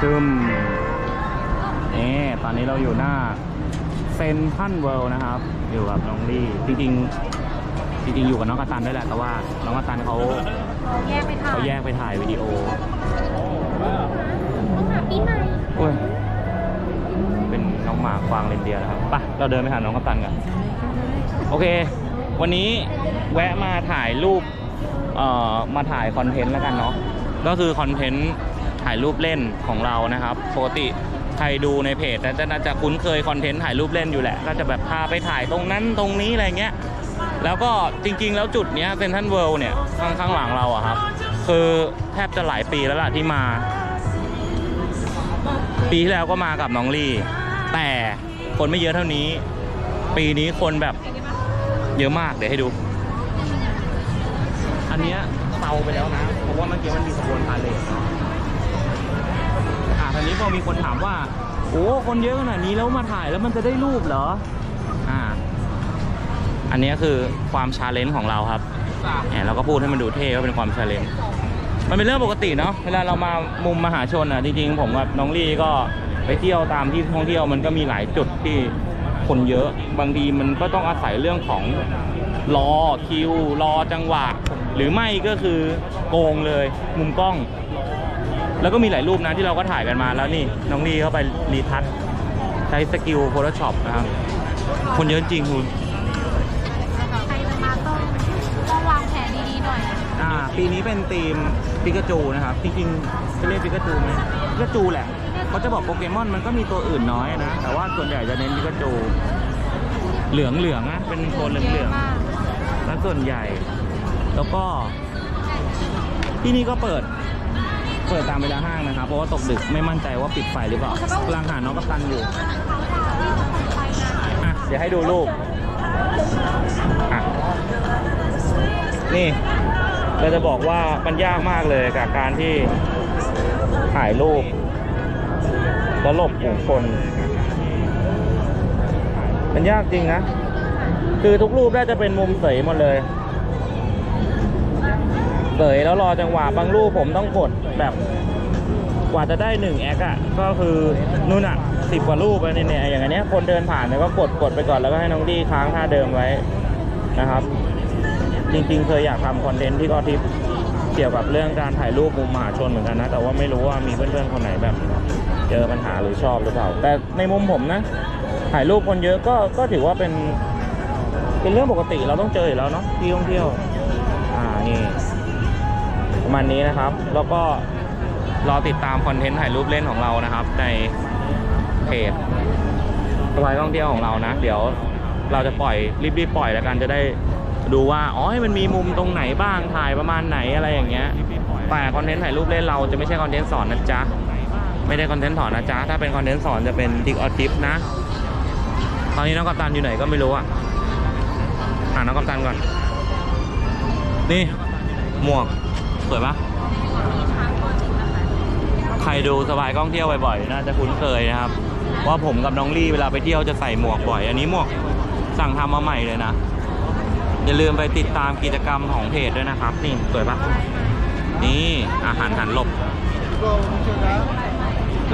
ซึมนี่ตอนนี้เราอยู่หน้าเซนทันเวิลด์นะครับ อยู่กับน้องลี่จริงๆจริงๆ อยู่กับน้องกระตันด้วยแหละแต่ว่าน้องกระตันเขาเราแยกไปถ่ายเขาแยกไปถ่ายวิดีโอต้องหาปีใหม่โอ้ยเป็นน้องหมาควางเรนเดียร์นะครับไปเราเดินไปหาน้องกัปตันกันโอเค วันนี้แวะมาถ่ายรูปเอ่อมาถ่ายคอนเทนต์แล้วกันเนาะก็คือคอนเทนต์ ถ่ายรูปเล่นของเรานะครับปกติใครดูในเพจน่าจะน่าจะคุ้นเคยคอนเทนต์ถ่ายรูปเล่นอยู่แหละ ก็จะแบบพาไปถ่ายตรงนั้นตรงนี้อะไรเงี้ย แล้วก็จริงๆ แล้วจุดเนี้ยเซนทันเวิลด์เนี่ยข้างข้างหลังเราอะครับ คือแทบจะหลายปีแล้วล่ะที่มา ปีที่แล้วก็มากับน้องลี่ แต่คนไม่เยอะเท่านี้ ปีนี้คนแบบเยอะมากเดี๋ยวให้ดู อันเนี้ยเตาไปแล้วนะ เพราะว่าเมื่อกี้มันมีขบวนพาเลทเนาะ อะทีนี้พอมีคนถามว่า โอ้คนเยอะขนาดนี้แล้วมาถ่ายแล้วมันจะได้รูปเหรออ่าอันนี้คือความชาเลนจ์ของเราครับเนี่ยเราก็พูดให้มันดูเท่ว่าเป็นความชาเลนจ์มันเป็นเรื่องปกติเนาะเวลาเรามามุมมหาชนอะจริงๆผมกับน้องลี่ก็ไปเที่ยวตามที่ท่องเที่ยวมันก็มีหลายจุดที่คนเยอะ บางทีมันก็ต้องอาศัยเรื่องของรอคิวรอจังหวะ หรือไม่ก็คือโกงเลย มุมกล้อง แล้วก็มีหลายรูปนะที่เราก็ถ่ายกันมาแล้วนี่ น้องลี่เข้าไปรีทัชใช้สกิล Photoshop นะครับ คนเยอะจริงคุณใครจะมาต้องต้องวางแผนดีๆหน่อย อ่า ปีนี้เป็นทีมปิกาจูนะครับ จริงๆจะเรียกปิกาจูไหมปิกาจูแหละเขาจะบอกโปเกมอนมันก็มีตัวอื่นน้อยนะ แต่ว่าส่วนใหญ่จะเน้นปิกาจู เหลืองเหลืองๆนะเป็นโทนเหลืองเหลืองมากๆแล้วส่วนใหญ่ แล้วก็ที่นี่ก็เปิด เปิดตามเวลาห้างนะครับ เพราะว่าตกดึกไม่มั่นใจว่าปิดไฟหรือเปล่ากำลังหาน้องกัปตันอยู่อะเดี๋ยวให้ดูรูปอะนี่เราจะบอกว่ามันยากมากเลยกับการที่ถ่ายรูปแล้วหลบผู้คน มันยากจริงนะ คือทุกรูปน่าจะเป็นมุมเสยหมดเลย เสยแล้วรอจังหวะบางรูปผมต้องกดแบบกว่าจะได้หนึ่งแอคอะก็คือนู่นอะสิบกว่ารูปอะเนี่ยเนี่ยอย่างอันเนี้ยคนเดินผ่านเนี่ยก็กดกดไปก่อนแล้วก็ให้น้องดีค้างท่าเดิมไว้นะครับ จริงๆ เคยอยากทำคอนเทนต์ที่ก็ทิปเกี่ยวกับเรื่องการถ่ายรูปมุมมหาชนเหมือนกันนะ แต่ว่าไม่รู้ว่ามีเพื่อนๆคนไหนแบบ เจอปัญหาหรือชอบหรือเปล่า แต่ในมุมผมนะ ถ่ายรูปคนเยอะก็ก็ถือว่าเป็น เป็นเรื่องปกติเราต้องเจออยู่แล้วเนาะที่ท่องเที่ยว อ่านี่ ประมาณนี้นะครับ แล้วก็รอติดตามคอนเทนต์ถ่ายรูปเล่นของเรานะครับ ในเพจสายท่องเที่ยวของเรานะ เดี๋ยวเราจะปล่อยรีบๆปล่อยแล้วกันจะได้ดูว่าอ๋อมันมีมุมตรงไหนบ้างถ่ายประมาณไหนอะไรอย่างเงี้ยแต่คอนเทนต์ถ่ายรูปเล่นเราจะไม่ใช่คอนเทนต์สอนนะจ๊ะไม่ได้คอนเทนต์สอนนะจ๊ะถ้าเป็นคอนเทนต์สอนจะเป็นทิกออทิปนะ ตอนนี้น้องกัปตันอยู่ไหนก็ไม่รู้อะหาน้องกัปตันก่อน นี่หมวก สวยปะใครดูสบายกล้องเที่ยวบ่อยๆน่าจะคุ้นเคยนะครับว่าผมกับน้องลี่เวลาไปเที่ยวจะใส่หมวกบ่อย อันนี้หมวกสั่งทำมาใหม่เลยนะอย่าลืมไปติดตามกิจกรรมของเพจด้วยนะครับ นี่สวยปะนี่อาหารหันหลบ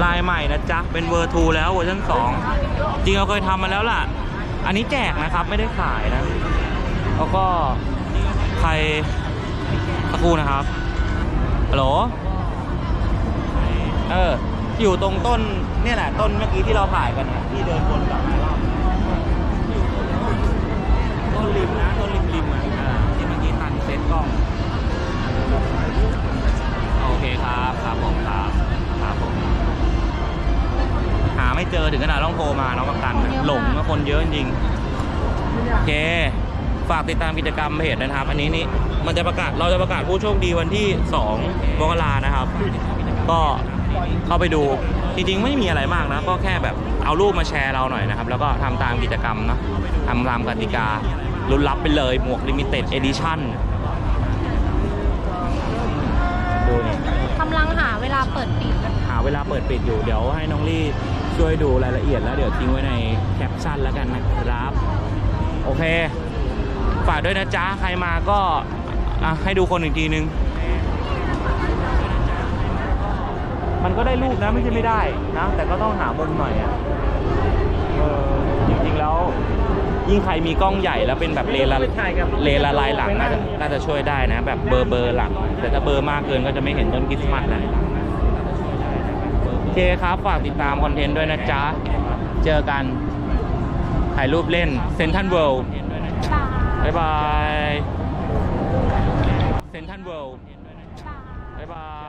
ลายใหม่นะจ๊ะ เป็นเวอร์ทูแล้วเวอร์ชัน2จริงเราเคยทำมาแล้วล่ะ อันนี้แจกนะครับไม่ได้ขายนะ แล้วก็ใครสักครู่นะครับ ฮัลโหลเออ อยู่ตรงต้นเนี่ยแหละต้นเมื่อกี้ที่เราถ่ายกันนะที่เดินวนกลับมารอบต้นริมนะต้นริมริมๆอะอ่าที่เมื่อกี้ตันเซ็ตกล้อง โอเคครับครับผมครับครับผมหาไม่เจอถึงขนาดต้องโทรมาน้องกัปตันหลงว่าคนเยอะจริงๆโอเค ฝากติดตามกิจกรรมเพจนะครับ อันนี้นี่ มันจะประกาศเราจะประกาศผู้โชคดีวันที่ 2 มกรานะครับ ก็เข้าไปดูจริงๆไม่มีอะไรมากนะ ก็แค่แบบเอารูปมาแชร์เราหน่อยนะครับ แล้วก็ทำตามกิจกรรมเนอะทำตามกติกาลุ้นรับไปเลยหมวกลิมิเต็ดเอดิชั่นดูนี่กำลังหาเวลาเปิดปิดหาเวลาเปิดปิดอยู่เดี๋ยวให้น้องลี่ช่วยดูรายละเอียดแล้วเดี๋ยวทิ้งไว้ในแคปชั่นแล้วกันนะครับ โอเค ฝากด้วยนะจ๊ะ ใครมาก็ อะให้ดูคนอีกทีนึงไปมันก็ได้รูปนะไม่ใช่ไม่ได้นะ แต่ก็ต้องหามุมหน่อยอะเออจริงๆแล้ว ยิ่งใครมีกล้องใหญ่แล้วเป็นแบบเลนละเลนละลายหลังน่าจะน่าจะช่วยได้นะ แบบเบอร์เบอร์หลัง แต่ถ้าเบอร์มากเกินก็จะไม่เห็นต้นคริสต์มาสนะโอเคครับ ฝากติดตามคอนเทนต์ด้วยนะจ๊ะ เจอกันถ่ายรูปเล่นเซนทันเวิลด์บายบ๊ายบาย เซนทันเวิลด์บายบ๊ายบาย